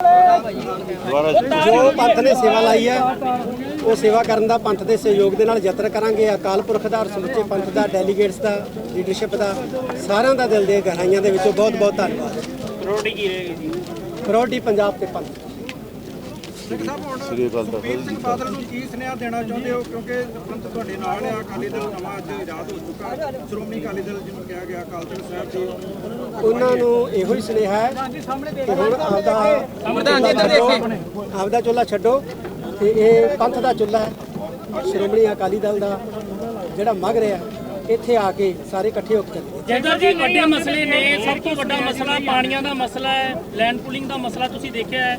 ਜੋ ਪੰਥ ਨੇ ਸੇਵਾ ਲਾਈ ਹੈ ਉਹ ਸੇਵਾ ਕਰਨ ਦਾ ਪੰਥ ਦੇ ਸਹਿਯੋਗ ਦੇ ਨਾਲ ਯਤਨ ਕਰਾਂਗੇ। ਅਕਾਲ ਪੁਰਖ ਦਾ ਸਮੁੱਚੇ ਪੰਥ ਦਾ ਡੈਲੀਗੇਟਸ ਦਾ ਲੀਡਰਸ਼ਿਪ ਦਾ ਸਾਰਿਆਂ ਦਾ ਦਿਲ ਦੇ ਗਹਿਰਾਈਆਂ ਦੇ ਵਿੱਚੋਂ ਬਹੁਤ ਬਹੁਤ ਧੰਨਵਾਦ। ਪ੍ਰਾਇੋਰਟੀ ਕੀ ਰਹੇਗੀ ਜੀ? ਪ੍ਰਾਇੋਰਟੀ ਪੰਜਾਬ ਤੇ ਪੰਥ। ਸਿੰਘ ਸਾਹਿਬ ਹੁਣ ਸੁਖਬੀਰ ਸਿੰਘ ਬਾਦਲ ਨੂੰ ਕੀ ਸੁਨੇਹਾ ਦੇਣਾ ਚਾਹੁੰਦੇ ਹੋ? ਕਿਉਂਕਿ ਪੰਥ ਤੁਹਾਡੇ ਨਾਲ ਆ ਅਕਾਲੀ ਦਲ ਨਵਾਂ ਅੱਜ ਆਜ਼ਾਦ ਹੋ ਚੁੱਕਾ ਸ਼੍ਰੋਮਣੀ ਅਕਾਲੀ ਦਲ ਜਿਹਨੂੰ ਕਿਹਾ ਗਿਆ ਅਕਾਲ ਤਖਤ ਸਾਹਿਬ ਜੀ ਉਹਨਾਂ ਨੂੰ ਇਹੋ ਹੀ ਸੁਨੇਹਾ ਹੈ ਕਿ ਹੁਣ ਆਪਦਾ ਆਪਦਾ ਚੁੱਲ੍ਹਾ ਛੱਡੋ ਤੇ ਇਹ ਪੰਥ ਦਾ ਚੁੱਲ੍ਹਾ ਹੈ ਸ਼੍ਰੋਮਣੀ ਅਕਾਲੀ ਦਲ ਦਾ ਜਿਹੜਾ ਮਗ ਰਿਹਾ ਇੱਥੇ ਆ ਕੇ ਸਾਰੇ ਇਕੱਠੇ ਹੋ ਕੇ ਜੈਦਰ ਜੀ ਵੱਡੇ ਮਸਲੇ ਨੇ ਸਭ ਤੋਂ ਵੱਡਾ ਮਸਲਾ ਪਾਣੀਆਂ ਦਾ ਮਸਲਾ ਹੈ ਲੈਂਡ ਪੂਲਿੰਗ ਦਾ ਮਸਲਾ ਤੁਸੀਂ ਦੇਖਿਆ ਹੈ।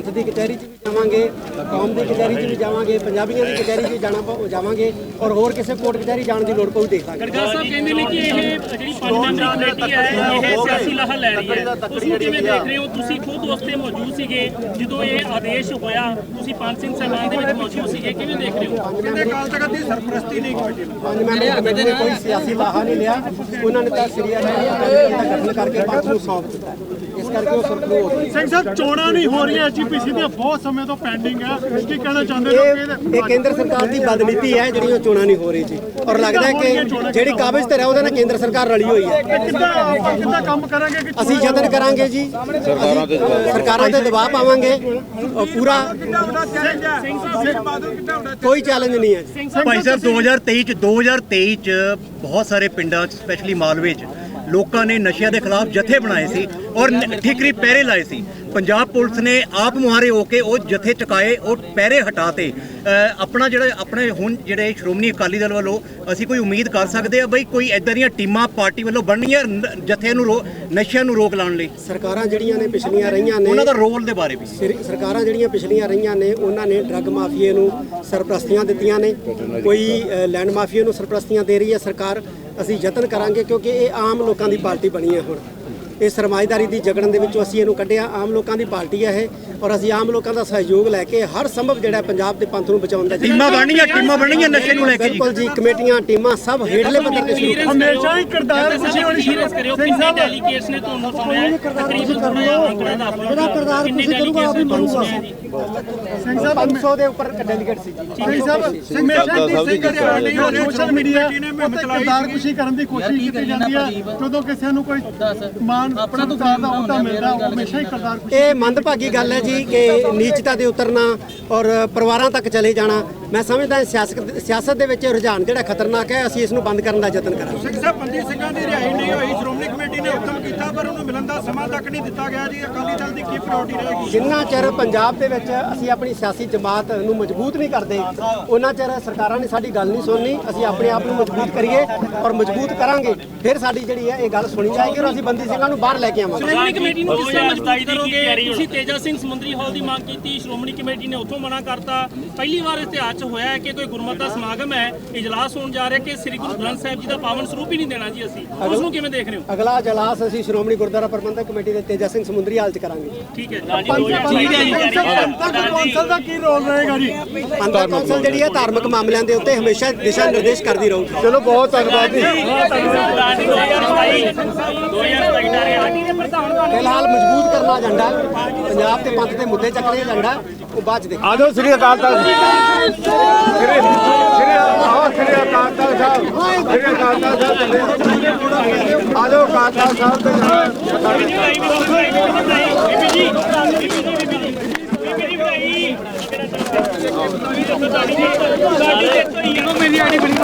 ਪੰਥ ਦੀ ਕਚਹਿਰੀ 'ਚ ਵੀ ਜਾਵਾਂਗੇ ਕੌਮ ਦੀ ਕਚਹਿਰੀ 'ਚ ਵੀ ਜਾਵਾਂਗੇ ਪੰਜਾਬੀਆਂ ਦੀ ਕਚਹਿਰੀ 'ਚ ਵੀ ਜਾਣਾ ਪਊ- ਜਾਵਾਂਗੇ ਔਰ ਹੋਰ ਕਿਸੇ ਕੋਰਟ ਕਚਹਿਰੀ ਜਾਣ ਦੀ ਲੋੜ ਪਊ ਦੇਖ ਲਾਂਗੇ। ਗੜਗਾ ਸਾਹਿਬ ਕਹਿੰਦੇ ਨੇ ਕਿ ਇਹ ਜਿਹੜੀ ਪੰਜ ਮੈਂਬਰੀ ਕਮੇਟੀ ਹੈ ਇਹ ਸਿਆਸੀ ਲਾਹਾ ਲੈ ਰਹੀ ਹੈ। ਉਸ ਨੂੰ ਕਿਵੇਂ ਦੇਖ ਰਹੇ ਹੋ? ਤੁਸੀਂ ਖੁਦ ਉਸ ਤੇ ਮੌਜੂਦ ਸੀਗੇ ਜਦੋਂ ਇਹ ਆਦੇਸ਼ ਹੋਇਆ ਤੁਸੀਂ ਪੰਜ ਸਿੰਘ ਸਾਹਿਬਾਨ ਦੇ ਵਿੱਚ ਮੌਜੂਦ ਸੀਗੇ ਕਿਵੇਂ ਦੇਖ ਰਹੇ ਹੋ? ਕਹਿੰਦੇ ਅਕਾਲ ਤਖਤ ਦੀ ਸਰਪ੍ਰਸਤੀ ਨਹੀਂ ਕਮੇਟੀ ਨੂੰ ਪੰਜ ਮੈਂਬਰੀ ਕਮੇਟੀ ਨੇ ਕੋਈ ਸਿਆਸੀ ਲਾਹਾ ਨਹੀਂ ਲਿਆ। ਉਹਨਾਂ ਨੇ ਤਾਂ ਸ੍ਰੀ ਅਕਾਲ ਤਖਤ ਦਾ ਗਠਨ ਕਰਕੇ ਪੰਥ ਨੂੰ ਸੌਂਪ ਦਿੱਤਾ। ਕਰਕੇ ਉਹ ਸੁਰਖਰੂ ਹੋ ਗਈ ਸਿੰਘ ਸਾਹਿਬ ਚੋਣਾਂ ਨਹੀਂ ਹੋ ਰਹੀਆਂ ਐਚਪੀਸੀ ਦੀਆਂ ਬਹੁਤ ਸਮੇਂ ਤੋਂ ਪੈਂਡਿੰਗ ਹੈ ਕੀ ਕਹਿਣਾ ਚਾਹੁੰਦੇ ਹੋ ਕਿ ਇਹਦੇ- ਇਹ ਇਹ ਕੇਂਦਰ ਸਰਕਾਰ ਦੀ ਬਦਨੀਤੀ ਹੈ ਜਿਹੜੀ ਉਹ ਚੋਣਾਂ ਨਹੀਂ ਹੋ ਰਹੀ ਜੀ। ਔਰ ਲੱਗਦਾ ਹੈ ਕਿ ਜਿਹੜੀ ਕਾਬਜ਼ ਤੇ ਰਹਿ ਉਹਦੇ ਨਾਲ ਕੇਂਦਰ ਸਰਕਾਰ ਰਲੀ ਹੋਈ ਹੈ। ਕਿੱਦਾਂ ਆਪਾਂ ਕਿੱਦਾਂ ਕੰਮ ਕਰਾਂਗੇ ਕਿ ਅਸੀਂ ਯਤਨ ਕਰਾਂਗੇ ਜੀ। ਸਰਕਾਰਾਂ ਤੇ ਸਰਕਾਰਾਂ ਤੇ ਦਬਾਅ ਪਾਵਾਂਗੇ। ਔਰ ਪੂਰਾ ਕੋਈ ਚੈਲੰਜ ਨਹੀਂ ਹੈ ਜੀ। ਭਾਈ ਸਾਹਿਬ 2023 ਚ 2023 ਚ ਬਹੁਤ ਸਾਰੇ ਪਿੰਡਾਂ ਚ ਸਪੈਸ਼ਲੀ ਮਾਲਵੇ ਚ ਲੋਕਾਂ ਨੇ ਨਸ਼ਿਆਂ ਦੇ ਖਿਲਾਫ ਜਥੇ ਬਣਾਏ ਸੀ ਔਰ ਨ- ਠੀਕਰੀ ਪਹਿਰੇ ਲਾਏ ਸੀ। ਪੰਜਾਬ ਪੁਲਿਸ ਨੇ ਆਪ ਮੁਹਾਰੇ ਹੋ ਕੇ ਉਹ ਜਥੇ ਚੁਕਾਏ ਉਹ ਪਹਿਰੇ ਹਟਾਤੇ ਆਪਣਾ ਜਿਹੜਾ ਆਪਣੇ ਹੁਣ ਜਿਹੜੇ ਸ਼੍ਰੋਮਣੀ ਅਕਾਲੀ ਦਲ ਵੱਲੋਂ ਅਸੀਂ ਕੋਈ ਉਮੀਦ ਕਰ ਸਕਦੇ ਆ ਬਈ ਕੋਈ ਇਦਾਂ ਦੀਆਂ ਟੀਮਾਂ ਪਾਰਟੀ ਵੱਲੋਂ ਬਣਨੀਆਂ ਜਥੇ ਨੂੰ ਨਸ਼ਿਆਂ ਨੂੰ ਰੋਕ ਲਾਉਣ ਲਈ? ਸਰਕਾਰਾਂ ਜਿਹੜੀਆਂ ਨੇ ਪਿਛਲੀਆਂ ਰਹੀਆਂ ਨੇ ਉਹਨਾਂ ਦਾ ਰੋਲ ਦੇ ਬਾਰੇ ਵੀ। ਸਰ- ਸਰਕਾਰਾਂ ਜਿਹੜੀਆਂ ਪਿਛਲੀਆਂ ਰਹੀਆਂ ਨੇ ਉਹਨਾਂ ਨੇ ਡਰੱਗ ਮਾਫੀਏ ਨੂੰ ਸਰਪ੍ਰਸਤੀਆਂ ਦਿੱਤੀਆਂ ਨੇ। ਕੋਈ ਲੈਂਡ ਮਾਫੀਏ ਨੂੰ ਸਰਪ੍ਰਸਤੀਆਂ ਦੇ ਰਹੀ ਹੈ ਸਰਕਾਰ ਅਸੀਂ ਯਤਨ ਕਰਾਂਗੇ ਕਿਉਂਕਿ ਇਹ ਆਮ ਲੋਕਾਂ ਦੀ ਪਾਰਟੀ ਬਣੀ ਹੈ ਹੁਣ। ਇਹ ਸਰਮਾਇਦਾਰੀ ਦੀ ਜਗੜਨ ਦੇ ਵਿੱਚੋਂ ਅਸੀਂ ਇਹਨੂੰ ਕੱਢਿਆ ਆਮ ਲੋਕਾਂ ਦੀ ਪਾਰਟੀ ਹੈ ਇਹ ਔਰ ਅਸੀਂ ਆਮ ਲੋਕਾਂ ਦਾ ਸਹਿਯੋਗ ਲੈ ਕੇ ਹਰ ਸੰਭਵ ਜਿਹੜਾ ਪੰਜਾਬ ਦੇ ਪੰਥ ਨੂੰ ਬਚਾਉਣ ਦਾ ਟੀਮਾਂ ਬਣਨੀਆਂ ਟੀਮਾਂ ਬਣਨੀਆਂ ਨਸ਼ੇ ਨੂੰ ਲੈ ਕੇ ਬਿਲਕੁਲ ਜੀ ਕਮੇਟੀਆਂ ਟੀਮਾਂ ਸਭ ਹੇਠਲੇ ਪੱਧਰ ਤੇ ਸ਼ੁਰੂ ਹਮੇਸ਼ਾ ਹੀ ਕਿਰਦਾਰ ਖੁਸ਼ੀ ਵਾਲੀ ਸ਼ੁਰੂ ਸੀਰੀਅਸ ਕਰਿਓ ਕਿੰਨੇ ਡੈਲੀਗੇਟਸ ਨੇ ਤੁਹਾਨੂੰ ਸੁਣਿਆ ਤਕਰੀਬਨ ਅੰਕੜਾ ਜਿਹੜਾ ਕਿਰਦਾਰ ਤੁਸੀਂ ਕਰੂਗਾ ਆਪ ਹੀ ਜੀ ਸਿੰਘ ਸਾਹਿਬ 500 ਦੇ ਉੱਪਰ ਡੈਲੀਗੇਟ ਸੀ ਜੀ ਸਿੰਘ ਸਾਹਿਬ ਹਮੇਸ਼ਾ ਹੀ ਸਿੰਘ ਰਿਆਲੀ ਸੋਸ਼ਲ ਮੀਡੀਆ ਕਿਰਦਾਰ ਖੁਸ਼ੀ ਕਰਨ ਦੀ ਕੋਸ਼ਿਸ਼ ਕੀਤੀ ਜਾਂਦੀ ਹੈ ਜਦੋਂ ਕਿਸੇ ਨੂੰ ਕੋਈ ਮਾਨ ਆਪਣਾ ਦਾ ਅਹੁਦਾ ਮਿਲਦਾ ਉਹ ਹਮੇਸ਼ਾ ਹੀ ਕਿਰਦਾਰ ਖੁਸ਼ੀ ਇਹ ਮੰਦਭਾਗੀ ਗੱਲ ਹੈ ਜੀ ਕਿ ਨੀਚਤਾ ਦੇ ਉਤਰਨਾ ਔਰ ਪਰਿਵਾਰਾਂ ਤੱਕ ਚਲੇ ਜਾਣਾ। ਮੈਂ ਸਮਝਦਾ ਹਾਂ ਸਿਆਸਤ ਸਿਆਸਤ ਦੇ ਵਿੱਚ ਰੁਝਾਨ ਜਿਹੜਾ ਖਤਰਨਾਕ ਹੈ ਅਸੀਂ ਇਸ ਨੂੰ ਬੰਦ ਕਰਨ ਦਾ ਯਤਨ ਕਰਾਂਗੇ। ਸਿੰਘ ਸਾਹਿਬ ਪੰਜੀ ਸਿੰਘਾਂ ਦੀ ਰਿਹਾਈ ਨਹੀਂ ਹੋਈ ਸ਼੍ਰੋਮਣੀ ਕਮੇਟੀ ਨੇ ਹੁਕਮ ਕੀਤਾ ਪਰ ਉਹਨੂੰ ਮਿਲਣ ਦਾ ਸਮਾਂ ਤੱਕ ਨਹੀਂ ਦਿੱਤਾ ਗਿਆ ਜੀ। ਅਕਾਲੀ ਦਲ ਦੀ ਕੀ ਪ੍ਰਾਇੋਰਟੀ ਰਹੇਗੀ ਜਿੰਨਾ ਚਿਰ ਪੰਜਾਬ ਦੇ ਵਿੱਚ ਅਸੀਂ ਆਪਣੀ ਸਿਆਸੀ ਜਮਾਤ ਨੂੰ ਮਜ਼ਬੂਤ ਨਹੀਂ ਕਰਦੇ ਉਹਨਾਂ ਚਿਰ ਸਰਕਾਰਾਂ ਨੇ ਸਾਡੀ ਗੱਲ ਨਹੀਂ ਸੁਣਨੀ ਅਸੀਂ ਆਪਣੇ ਆਪ ਨੂੰ ਮਜ਼ਬੂਤ ਕਰੀਏ ਔਰ ਮਜ਼ਬੂਤ ਕਰਾਂਗੇ। ਫਿਰ ਸਾਡੀ ਜਿਹੜੀ ਹੈ ਇਹ ਗੱਲ ਸੁਣੀ ਜਾਏਗੀ ਔਰ ਅਸੀਂ ਬੰਦੀ ਸਿੰਘਾਂ ਨੂੰ ਬਾਹਰ ਲੈ ਕੇ ਆਵਾਂਗੇ। ਸ਼੍ਰੋਮਣੀ ਕਮੇਟੀ ਨੂੰ ਕਿਸ ਤਰ੍ਹਾਂ ਮਜਬੂਰ ਕਰੋਗੇ। ਤੁਸੀਂ ਤੇਜਾ ਸਿੰਘ ਸਮੁੰਦਰੀ ਹਾਲ ਦੀ ਮੰਗ ਕੀਤੀ ਸ਼੍ਰੋਮਣੀ ਕਮੇਟੀ ਨੇ ਉੱਥੋਂ ਮਨਾ ਕਰਤਾ। ਪਹਿਲੀ ਵਾਰ ਇਤਿਹਾਸ 'ਚ ਹੋਇਆ ਹੈ ਕਿ ਕੋਈ ਗੁਰਮਤਿ ਦਾ ਸਮਾਗਮ ਹੈ। ਇਜਲਾਸ ਹੋਣ ਜਾ ਰਿਹਾ ਕਿ ਸ੍ਰੀ ਗੁਰੂ ਗ੍ਰੰਥ ਸਾਹਿਬ ਜੀ ਦਾ ਪਾਵਨ ਸਰੂਪ ਹੀ ਨਹੀਂ ਦੇਣਾ ਜੀ ਅਸੀਂ। ਉਸ ਨੂੰ ਕਿਵੇਂ ਦੇਖ ਰਹੇ ਹੋ? ਅਗਲਾ ਇਜਲਾਸ ਅਸੀਂ ਸ਼੍ਰੋਮਣੀ ਗੁਰਦੁਆਰਾ ਪ੍ਰਬੰਧਕ ਕਮੇਟੀ ਦੇ ਤੇਜਾ ਸਿੰਘ ਸਮੁੰਦਰੀ ਹਾਲ 'ਚ ਕਰਾਂਗੇ। ਠੀਕ ਹੈ ਠੀਕ ਹੈ ਜੀ ਪੰਥਕ ਕੌਂਸਲ ਕੀ ਰੋਲ ਰਹੇਗਾ ਜੀ? ਪੰਥਕ ਕੌਂਸਲ ਜਿਹੜੀ ਹੈ ਧਾਰਮਿਕ ਮਾਮਲਿਆਂ ਦੇ ਉੱਤੇ ਹਮੇਸ਼ਾ ਦਿਸ਼ਾ ਨਿਰਦੇਸ਼ ਕਰਦੀ ਰਹੂਗੀ। ਚਲੋ ਬਹੁਤ ਧੰਨਵਾਦ ਜੀ। 2022 2022 ਫਿਲਹਾਲ ਮਜ਼ਬੂਤ ਕਰਨਾ ਏਜੰਡਾ ਪੰਜਾਬ ਤੇ ਪੰਥ ਦੇ ਮੁੱਦੇ ਚੱਕਣੇ ਏਜੰਡਾ ਉਹ ਬਾਅਦ ਚ ਦੇਖ ਆ ਜਾਓ ਸ੍ਰੀ ਅਕਾਲ ਤਖਤ ਸ੍ਰੀ ਸ੍ਰੀ ਆਓ ਸ੍ਰੀ ਅਕਾਲ ਤਖਤ ਸਾਹਿਬ। ਸ੍ਰੀ ਅਕਾਲ ਤਖਤ ਸਾਹਿਬ ਆ ਜਾਓ ਅਕਾਲ ਤਖਤ ਸਾਹਿਬ ਤੇ ਮੇਰੀ ਆਣੀ ਬਣੀ।